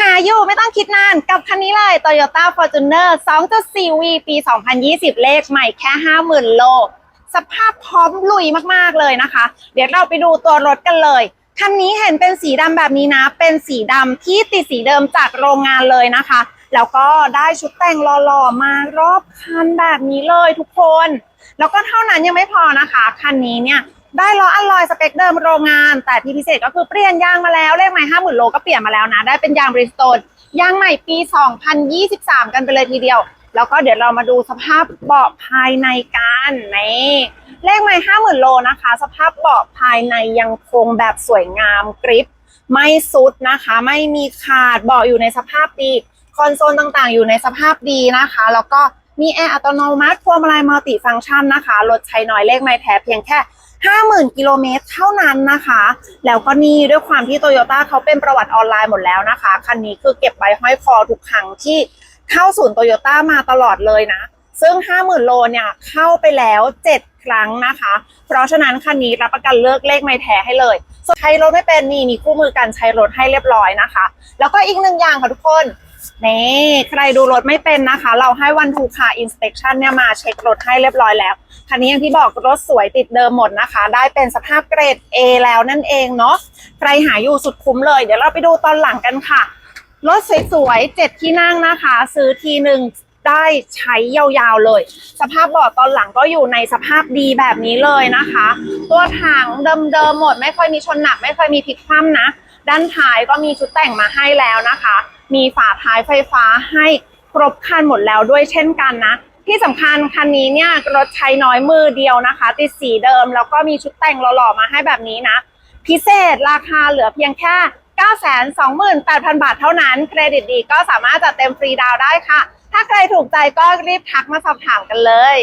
หาอยู่ไม่ต้องคิดนานกับคันนี้เลย Toyota Fortuner 2.4V ปี 2020 เลขใหม่แค่ 50,000 โล สภาพพร้อมลุยมาก ๆ เลยนะคะ เดี๋ยวเราไปดูตัวรถกันเลย คันนี้เห็นเป็นสีดำแบบนี้นะ เป็นสีดำที่ติดสีเดิมจากโรงงานเลยนะคะ แล้วก็ได้ชุดแต่งหล่อๆมารอบคันแบบนี้เลยทุกคน แล้วก็เท่านั้นยังไม่พอนะคะ คันนี้เนี่ย ได้ล้ออัลลอยสเปคเดิมโรงงาน แต่ที่พิเศษก็คือเปลี่ยนยางมาแล้วเลขใหม่ห้าหมื่นโลก็เปลี่ยนมาแล้วนะ ได้เป็นยางบริสโตนยางใหม่ปี 2023 กันไปเลยทีเดียว แล้วก็เดี๋ยวเรามาดูสภาพเบาะภายในกันนี่เลขใหม่ห้าหมื่นโลนะคะ สภาพเบาะภายในยังคงแบบสวยงามกริปไม่ซุดนะคะ ไม่มีขาดเบาะอยู่ในสภาพดีคอนโซลต่างๆ อยู่ในสภาพดีนะคะ แล้วก็มีแอร์อัตโนมัติพวงมาลัยมัลติฟังก์ชันนะคะรถใช้น้อยเลขไม่แท้เพียงแค่ 50,000 กิโลเมตรเท่านั้นนะคะ แล้วก็นี่ด้วยความที่โตโยต้าเขาเป็นประวัติออนไลน์หมดแล้วนะคะ คันนี้คือเก็บใบห้อยคอทุกครั้งที่เข้าศูนย์โตโยต้ามาตลอดเลยนะ ซึ่ง 50,000 โลเนี่ยเข้าไปแล้ว 7 ครั้งนะคะ เพราะฉะนั้นคันนี้รับประกันเลิกเลขไม่แท้ให้เลยใช้รถไม่เป็นนี่มีคู่มือการใช้รถให้เรียบร้อยนะคะ แล้วก็อีกหนึ่งอย่างค่ะทุกคน นี่ใครดูรถไม่เป็นนะคะ เราให้วันทูคาอินสเป t ชันเนี่ยมาเช็ครถให้เรียบร้อยแล้ว คันนี้อย่างที่บอกรถสวยติดเดิมหมดนะคะ ได้เป็นสภาพเกรด A แล้วนั่นเองเนาะใครหาอยู่สุดคุ้มเลย เดี๋ยวเราไปดูตอนหลังกันค่ะ รถสวยๆเจ็ดที่นั่งนะคะ ซื้อทีหนึ่งได้ใช้ยาวๆเลย สภาพเบาะตอนหลังก็อยู่ในสภาพดีแบบนี้เลยนะคะ ตัวถังเดิมๆหมด ไม่ค่อยมีชนหนัก ไม่ค่อยมีพลิกคว่ำนะ ด้านท้ายก็มีชุดแต่งมาให้แล้วนะคะ มีฝาท้ายไฟฟ้าให้ครบคันหมดแล้วด้วยเช่นกันนะ ที่สำคัญคันนี้เนี่ยรถใช้น้อยมือเดียวนะคะ ติดสีเดิมแล้วก็มีชุดแต่งหล่อๆมาให้แบบนี้นะ พิเศษราคาเหลือเพียงแค่ 928,000 บาทเท่านั้น เครดิตดีก็สามารถจัดเต็มฟรีดาวได้ค่ะ ถ้าใครถูกใจก็รีบทักมาสอบถามกันเลย